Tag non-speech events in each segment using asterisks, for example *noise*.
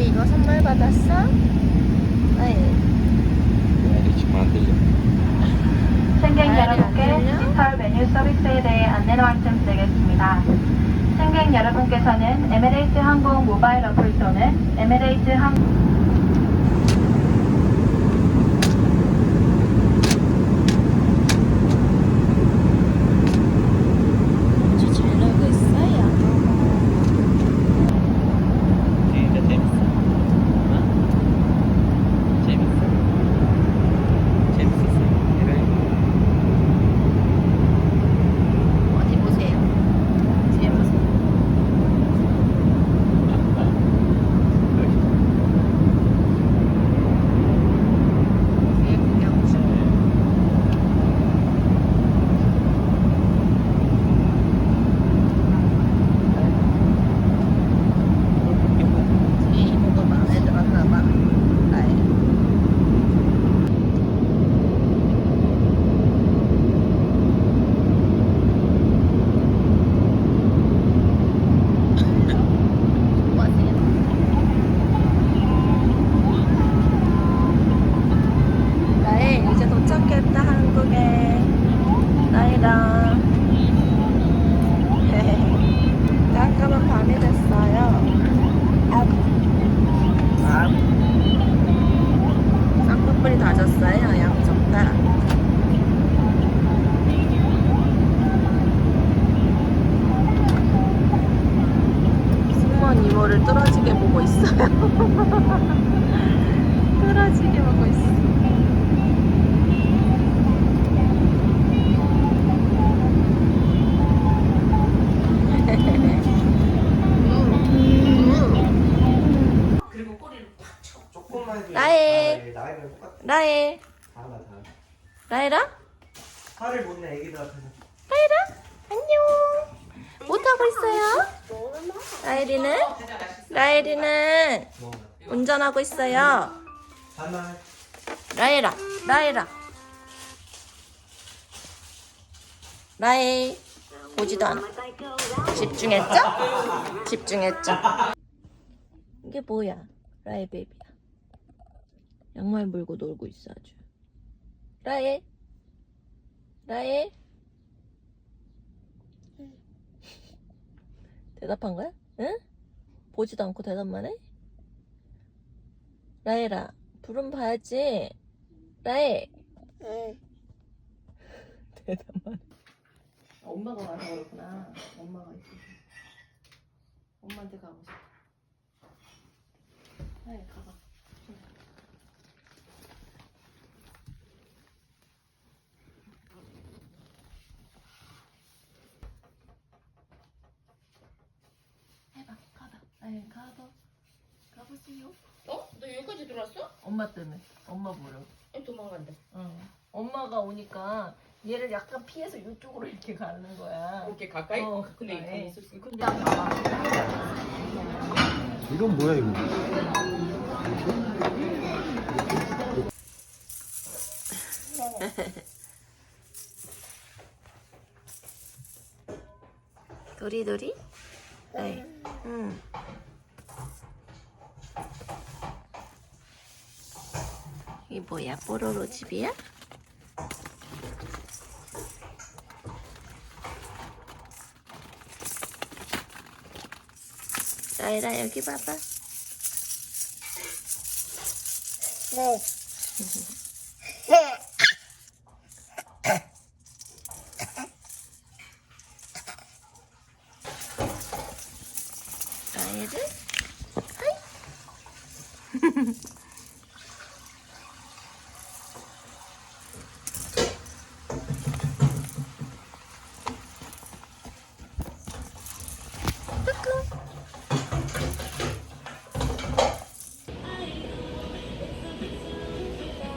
잤어? 네. 네, 지금 안 들려. 승객 아, 여러분께 안 들려? 디지털 메뉴 서비스에 대해 안내 말씀드리겠습니다. 승객 여러분께서는 에미레이트 항공 모바일 어플 또는 에미레이트 항공 아주 잘 나오고 있어요. 진짜 재밌어. 어? 재밌어. 재밌었어. 그래. 어디 보세요. 뒤에 보세요. 뒤에 구경 중. 뒤에 이모가 마음에 들었나 봐. 나의. 나의 이제 도착했다 한국에 나이랑 잠깐만 밤이 됐어요 쌍꺼풀이 다졌어요 양쪽 다 이모를 뚫어지게 보고 있어요 *laughs* 뚫어지게 보고 있어 나의. 아, 나이랑 똑같아. 라엘 다나 다. 라엘아? 화를 못 내 애기들 앞에서. 라엘아? 안녕 못하고 있어요? 라엘이는 뭐 운전하고 있어요 반말. 라엘아 라엘아 라엘 보지도 않아 집중했죠? 집중했죠? 이게 뭐야 라엘 베이비야 양말 물고 놀고 있어 아주 라엘 라엘 대답한 거야? 응? 보지도 않고 대답만 해? 라엘아 부름 봐야지. 라엘 *laughs* 대답만 해. 엄마가 와서 그렇구나. 엄마가 있어 엄마한테 가고 싶어. 라엘 가봐 가봐 가보세요 어? 너 여기까지 들어왔어? 엄마 때문에 엄마 보려 애 도망간다. 응. 엄마가 오니까 얘를 약간 피해서 이쪽으로 이렇게 가는 거야. 이렇게 가까이? 어, 근데 가까이. 가만히 있을 수 있고. 근데. 이건 뭐야 이거? *laughs* 도리도리? 네. 응. 이 뭐야? 뽀로로 집이야? 라이라 여기 봐봐. *laughs* 라이를 라이 *laughs*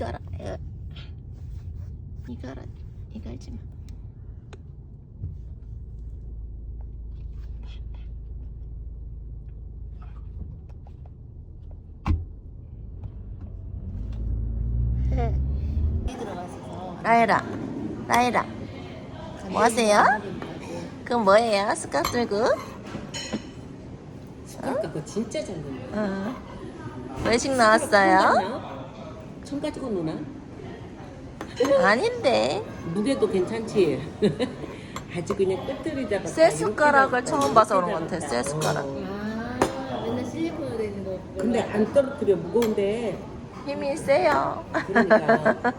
이거라 이거. 이거라 이거 알지 마 라이라 라이라 뭐 하세요? 그건 뭐예요? 스카트 들고? 그거 진짜 잘 논다. 응. 외식 나왔어요? 총 가지고 노나? 아닌데 무게도 괜찮지? *laughs* 아주 그냥 끝들이다가 쇠 숟가락을 처음 봐서 그런 것 같아 쇠 숟가락 아, 맨날 실리콘으로 되는 거. 근데 안 떨어뜨려 무거운데 힘이 세요 그러니까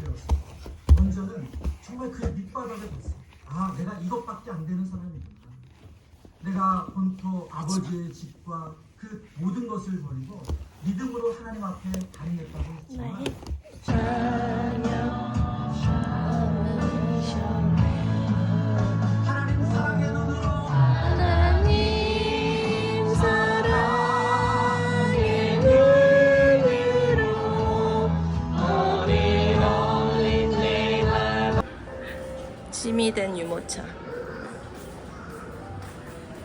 배웠어. 먼저는 정말 그의 밑바닥을 봤어. 아, 내가 이것밖에 안 되는 사람이구나. 내가 본토 아버지의 집과 그 모든 것을 버리고 믿음으로 하나님 앞에 다니겠다고 했지만 하나님 사랑의 눈으로 하나님 사랑의 눈으로 어린 어린 내가 짐이 된 유모차.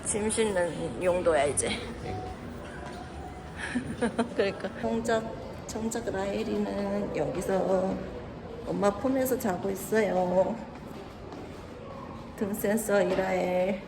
짐 싣는 용도야 이제 *laughs* 그러니까. 정작 정작 라엘이는 여기서 엄마 품에서 자고 있어요. 등 센서 이라엘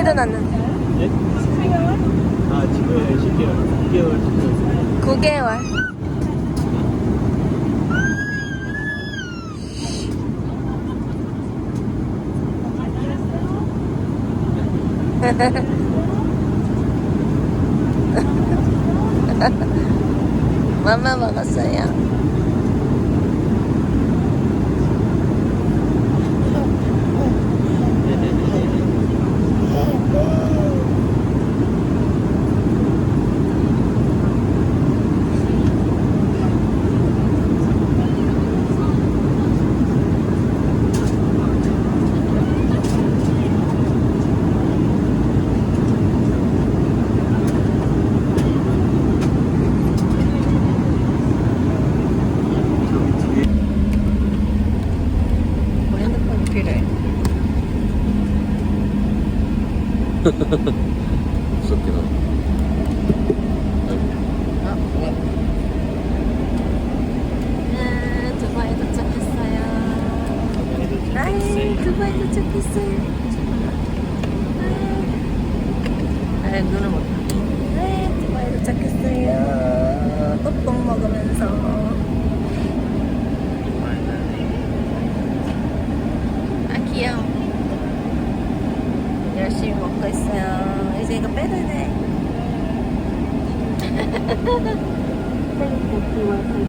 민니도 났는데 네? 아 지금 10개월, 6개월, 9개월 맘마 먹었어요. 뭐 핸드폰이 필요해. 무섭긴 하다. 아, 네. 아, 두바이 도착했어요. 나이 두바이 도착했어요. 아, 아, 눈을 못